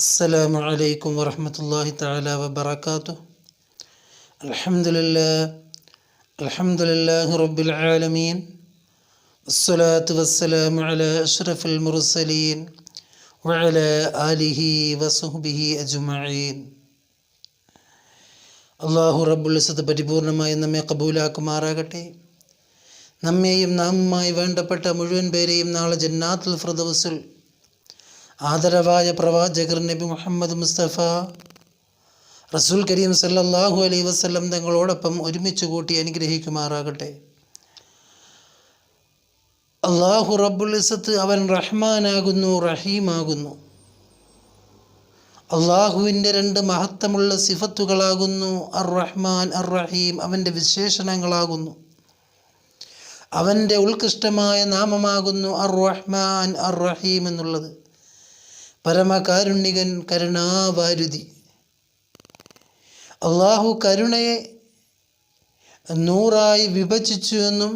السلام عليكم ورحمة الله تعالى وبركاته الحمد لله الحمد لله رب العالمين الصلاة والسلام على أشرف المرسلين وعلى آله وصحبه أجمعين അള്ളാഹു റബ്ബുലിസത്ത് പരിപൂർണമായി നമ്മെ കബൂലാക്കുമാറാകട്ടെ നമ്മെയും നാമുമായി വേണ്ടപ്പെട്ട മുഴുവൻ പേരെയും നാളെ ജന്നാത്തുൽ ഫിർദൗസിൽ ആദരവായ പ്രവാചകർ നബി മുഹമ്മദ് മുസ്തഫ റസൂൽ കരീം സല്ലാഹു അലൈ വസ്ലം തങ്ങളോടൊപ്പം ഒരുമിച്ച് കൂട്ടി അനുഗ്രഹിക്കുമാറാകട്ടെ. അള്ളാഹു റബ്ബുൽ ഇസത്ത് അവൻ റഹ്മാനാകുന്നു റഹീമാകുന്നു. അള്ളാഹുവിന്റെ രണ്ട് മഹത്വമുള്ള സിഫത്തുകളാകുന്നു അർ റഹ്മാൻ അർ റഹീം അവന്റെ വിശേഷണങ്ങളാകുന്നു. അവന്റെ ഉത്കൃഷ്ടമായ നാമമാകുന്നു അർ റഹ്മാൻ അർ റഹീം എന്നുള്ളത്. പരമകാരുണികൻ കരുണാവാരുതി. അള്ളാഹു കരുണയെ നൂറായി വിഭജിച്ചു എന്നും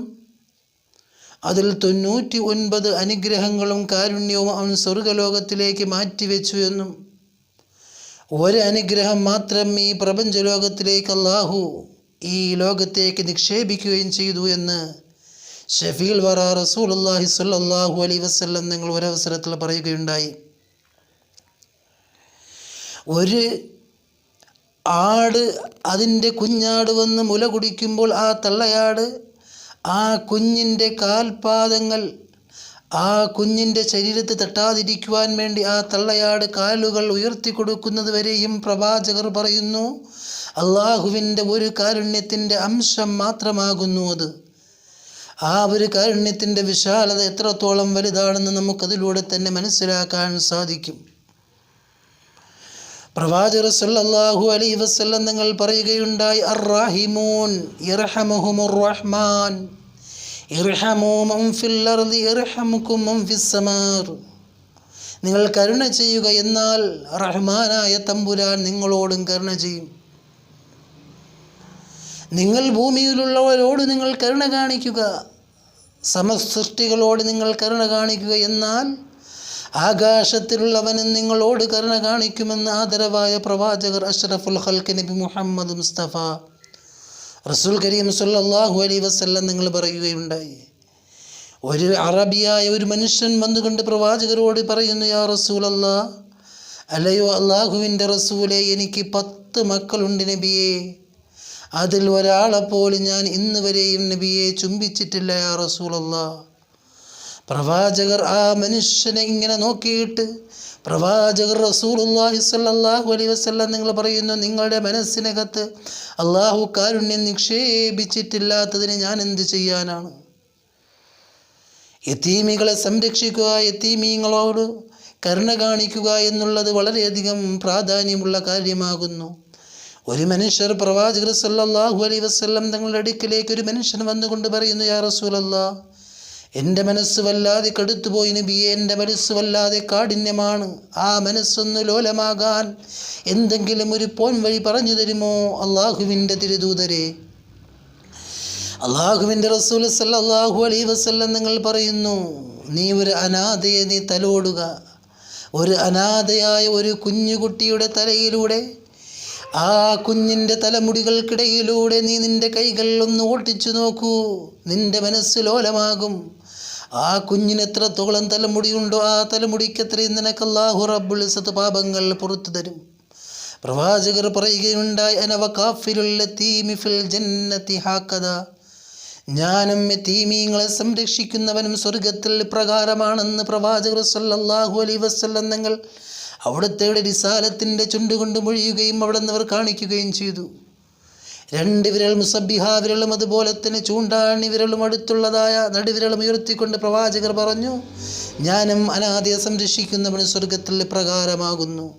അതിൽ തൊണ്ണൂറ്റി ഒൻപത് അനുഗ്രഹങ്ങളും കാരുണ്യവും അവൻ സ്വർഗലോകത്തിലേക്ക് മാറ്റിവെച്ചു എന്നും ഒരു അനുഗ്രഹം മാത്രം ഈ പ്രപഞ്ചലോകത്തിലേക്ക് അള്ളാഹു ഈ ലോകത്തേക്ക് നിക്ഷേപിക്കുകയും ചെയ്തു എന്ന് ഷഫീൽ വറ റസൂൽ അള്ളാഹി സല്ലാഹു അലൈ വസ്ല്ലം നിങ്ങൾ ഒരവസരത്തിൽ പറയുകയുണ്ടായി. ഒരു ആട് അതിന്റെ കുഞ്ഞാട് വന്ന് മുല കുടിക്കുമ്പോൾ ആ തള്ളയാട് ആ കുഞ്ഞിന്റെ കാൽപാദങ്ങൾ ആ കുഞ്ഞിന്റെ ശരീരത്ത് തട്ടാതിരിക്കുവാൻ വേണ്ടി ആ തള്ളയാട് കാലുകൾ ഉയർത്തി കൊടുക്കുന്നത് വരെയും പ്രവാചകർ പറയുന്നു. അള്ളാഹുവിന്റെ ഒരു കാരുണ്യത്തിന്റെ അംശം മാത്രമാകുന്നു അത്. ആ ഒരു കാരുണ്യത്തിന്റെ വിശാലത എത്രത്തോളം വലുതാണെന്ന് നമുക്കതിലൂടെ തന്നെ മനസ്സിലാക്കാൻ സാധിക്കും. പ്രവാചകർ സല്ലല്ലാഹു അലൈഹി വസല്ലം നിങ്ങൾ പറയുകയുണ്ടായി അർറാഹിമൂൻ ഇർഹമുഹുമുർ റഹ്മാൻ ഇർഹമു മൻ ഫിൽ അർദി ഇർഹമുക്കും മൻ ഫിസ് നിങ്ങൾ കരുണ ചെയ്യുക എന്നാൽ റഹ്മാനായ തമ്പുരാൻ നിങ്ങളോടും കരുണ ചെയ്യും. നിങ്ങൾ ഭൂമിയിലുള്ളവരോട് നിങ്ങൾ കരുണ കാണിക്കുക. സമസൃഷ്ടികളോട് നിങ്ങൾ കരുണ കാണിക്കുക എന്നാൽ ആകാശത്തിലുള്ളവനും നിങ്ങളോട് കരുണ കാണിക്കുമെന്ന് ആദരവായ പ്രവാചകർ അഷ്റഫുൽ ഹൽക്ക് നബി മുഹമ്മദ് മുസ്തഫ. റസൂൽ കരീം സുല്ലാഹു അലൈഹി വസല്ലം നിങ്ങൾ പറയുകയുണ്ടായി. ഒരു അറബിയായ ഒരു മനുഷ്യൻ വന്നുകൊണ്ട് പ്രവാചകരോട് പറയുന്നു യാ റസൂൽ അല്ലാ അല്ലയോ അള്ളാഹുവിന്റെ റസൂലെ എനിക്ക് പത്ത് മക്കളുണ്ട് നബിയെ. അതിൽ ഒരാളെപ്പോലും ഞാൻ ഇന്ന് വരെയും നബിയെ ചുംബിച്ചിട്ടില്ല യാ റസൂൽ അല്ലാ പ്രവാചകർ ആ മനുഷ്യനെ ഇങ്ങനെ നോക്കിയിട്ട് പ്രവാചകർ റസൂലുള്ളാഹി സ്വല്ലല്ലാഹു അലൈ വസല്ലം നിങ്ങൾ പറയുന്നു നിങ്ങളുടെ മനസ്സിനകത്ത് അള്ളാഹു കാരുണ്യം നിക്ഷേപിച്ചിട്ടില്ലാത്തതിന് ഞാൻ എന്ത് ചെയ്യാനാണ്? യത്തീമികളെ സംരക്ഷിക്കുക യത്തീമീങ്ങളോട് കരുണ കാണിക്കുക എന്നുള്ളത് വളരെയധികം പ്രാധാന്യമുള്ള കാര്യമാകുന്നു. ഒരു മനുഷ്യർ പ്രവാചകർ സല്ലാഹു അലൈ വസല്ലം തങ്ങളുടെ അടുക്കിലേക്ക് ഒരു മനുഷ്യൻ വന്നുകൊണ്ട് പറയുന്നു യാ റസൂലല്ലാ എന്റെ മനസ്സ് വല്ലാതെ കടുത്തുപോയി നബിയെ എന്റെ മനസ്സ് വല്ലാതെ കാഠിന്യമാണ്. ആ മനസ്സൊന്ന് ലോലമാകാൻ എന്തെങ്കിലും ഒരു പോൻ വഴി പറഞ്ഞു തരുമോ അള്ളാഹുവിന്റെ തിരുദൂതരെ? അള്ളാഹുവിന്റെ റസൂൽ സല്ലല്ലാഹു അലൈഹി വസ്ല്ലം നിങ്ങൾ പറയുന്നു നീ ഒരു അനാഥയെ നീ തലോടുക. ഒരു അനാഥയായ ഒരു കുഞ്ഞുകുട്ടിയുടെ തലയിലൂടെ ആ കുഞ്ഞിന്റെ തലമുടികൾക്കിടയിലൂടെ നീ നിന്റെ കൈകൾ ഒന്ന് ഓട്ടിച്ചു നോക്കൂ. നിന്റെ മനസ്സ് ലോലമാകും. ആ കുഞ്ഞിന് എത്രത്തോളം തലമുടിയുണ്ടോ ആ തലമുടിക്ക് എത്രയും നിനക്ക് അള്ളാഹു സത് പാപങ്ങൾ പുറത്തു തരും. പ്രവാചകർ പറയുകയുണ്ടായി അനവ കാഫിലുള്ള തീമിഫിൽ ജന്നത്തി ഹാക്കഥ ഞാനും തീമീങ്ങളെ സംരക്ഷിക്കുന്നവനും സ്വർഗത്തിൽ പ്രകാരമാണെന്ന് പ്രവാചകർ സല്ലല്ലാഹു അലൈഹി വസ്ല്ലം നിങ്ങൾ അവിടുത്തെ റിസാലത്തിന്റെ ചുണ്ടുകൊണ്ട് മൊഴിയുകയും അവിടെ നിന്ന് അവർ കാണിക്കുകയും ചെയ്തു. രണ്ട് വിരൽ മുസബിഹ വിരലും അതുപോലെ തന്നെ ചൂണ്ടാണി വിരലും അടുത്തുള്ളതായ നടുവിരലും ഉയർത്തിക്കൊണ്ട് പ്രവാചകർ പറഞ്ഞു ഞാനും അനാഥയെ സംരക്ഷിക്കുന്നവന് സ്വർഗത്തിൽ പ്രകാരമാകുന്നു.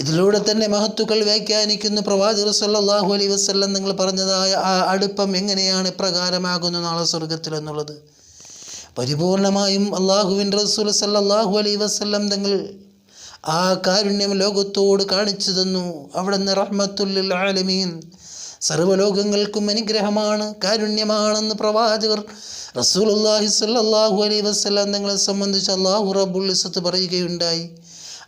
ഇതിലൂടെ തന്നെ മഹത്തുക്കൾ വ്യാഖ്യാനിക്കുന്നു പ്രവാചകർ സല്ലാഹു അലൈ വസല്ലം നിങ്ങൾ പറഞ്ഞതായ ആ അടുപ്പം എങ്ങനെയാണ് പ്രകാരമാകുന്നു നാളെ സ്വർഗത്തിൽ എന്നുള്ളത്. പരിപൂർണമായും അള്ളാഹുവിൻ റസൂൽ സല്ലാഹു അലൈ വസല്ലം തങ്ങൾ ആ കാരുണ്യം ലോകത്തോട് കാണിച്ചു തന്നു. അവിടെ നിന്ന് റഹ്മത്തുല്ലിൽ ആലമീൻ സർവലോകങ്ങൾക്കും അനുഗ്രഹമാണ് കാരുണ്യമാണെന്ന് പ്രവാചകർ റസൂലുള്ളാഹി സ്വല്ലല്ലാഹു അലൈ വസല്ലം തങ്ങളെ സംബന്ധിച്ച് അള്ളാഹു റബ്ബുൽ ഇസത്ത് പറയുകയുണ്ടായി.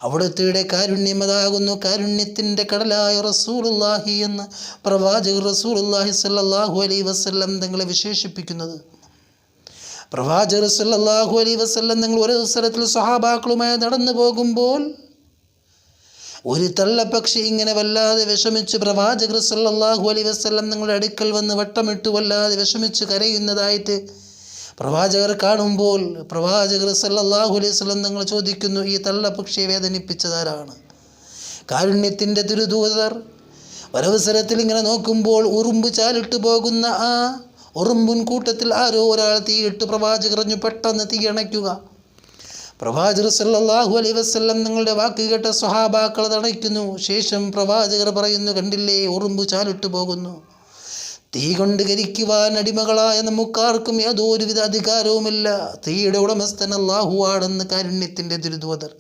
അവിടുത്തെ കാരുണ്യം അതാകുന്നു കാരുണ്യത്തിന്റെ കടലായ റസൂലുള്ളാഹി എന്ന് പ്രവാചകർ റസൂലുള്ളാഹി സല്ലാഹു അലൈ വസ്ലം തങ്ങളെ വിശേഷിപ്പിക്കുന്നത്. പ്രവാചകർ സല്ലാഹു അലൈ വസ്ലം നിങ്ങൾ ഒരു അവസരത്തിൽ സ്വഹാബാക്കളുമായി നടന്നു പോകുമ്പോൾ ഒരു തള്ളപ്പക്ഷി ഇങ്ങനെ വല്ലാതെ വിഷമിച്ച് പ്രവാചകർ സല്ലാഹു അലൈഹി വസ്ലം നിങ്ങളുടെ അടുക്കൽ വന്ന് വട്ടമിട്ട് വല്ലാതെ വിഷമിച്ച് കരയുന്നതായിട്ട് പ്രവാചകർ കാണുമ്പോൾ പ്രവാചകർ സല്ലാഹു അലൈഹി വസല്ലം നിങ്ങൾ ചോദിക്കുന്നു ഈ തള്ളപ്പക്ഷിയെ വേദനിപ്പിച്ചതാരാണ്? കാരുണ്യത്തിന്റെ തിരുദൂതർ ഒരവസരത്തിൽ ഇങ്ങനെ നോക്കുമ്പോൾ ഉറുമ്പ് ചാലിട്ട് പോകുന്ന ആ ഉറുമ്പുൻ കൂട്ടത്തിൽ ആരോ ഒരാൾ തീയിട്ട് പ്രവാചകറിഞ്ഞു പെട്ടെന്ന് തീ അണയ്ക്കുക. പ്രവാചകർ സല്ലാഹു അലൈ വസ്ലം നിങ്ങളുടെ വാക്ക് കേട്ട സ്വഹാബാക്കൾ തടയ്ക്കുന്നു. ശേഷം പ്രവാചകർ പറയുന്നു കണ്ടില്ലേ ഉറുമ്പ് ചാലിട്ട് പോകുന്നു. തീ കൊണ്ട് കരിക്കുവാൻ അടിമകളായ നമുക്കാർക്കും യാതൊരുവിധ അധികാരവുമില്ല. തീയുടെ ഉടമസ്ഥൻ അള്ളാഹുവാണെന്ന് കാരുണ്യത്തിന്റെ തിരുദൂതർ.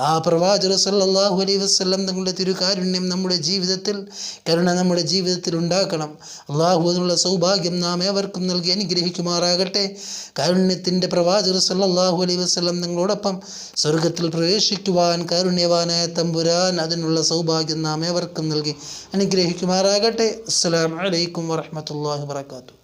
ആ പ്രവാചക സല്ലല്ലാഹു അലൈ വസ്ലം തങ്ങളുടെ തിരുകാരുണ്യം നമ്മുടെ ജീവിതത്തിൽ കരുണ നമ്മുടെ ജീവിതത്തിൽ ഉണ്ടാക്കണം. അള്ളാഹു എന്നുള്ള സൗഭാഗ്യം നാം ഏവർക്കും നൽകി അനുഗ്രഹിക്കുമാറാകട്ടെ. കാരുണ്യത്തിന്റെ പ്രവാചക സല്ലല്ലാഹു അലൈ വസ്ലം നിങ്ങളോടൊപ്പം സ്വർഗത്തിൽ പ്രവേശിക്കുവാൻ കാരുണ്യവാനായ തമ്പുരാൻ അതിനുള്ള സൗഭാഗ്യം നാം ഏവർക്കും നൽകി അനുഗ്രഹിക്കുമാറാകട്ടെ. അസ്സലാമു ورحمة الله وبركاته.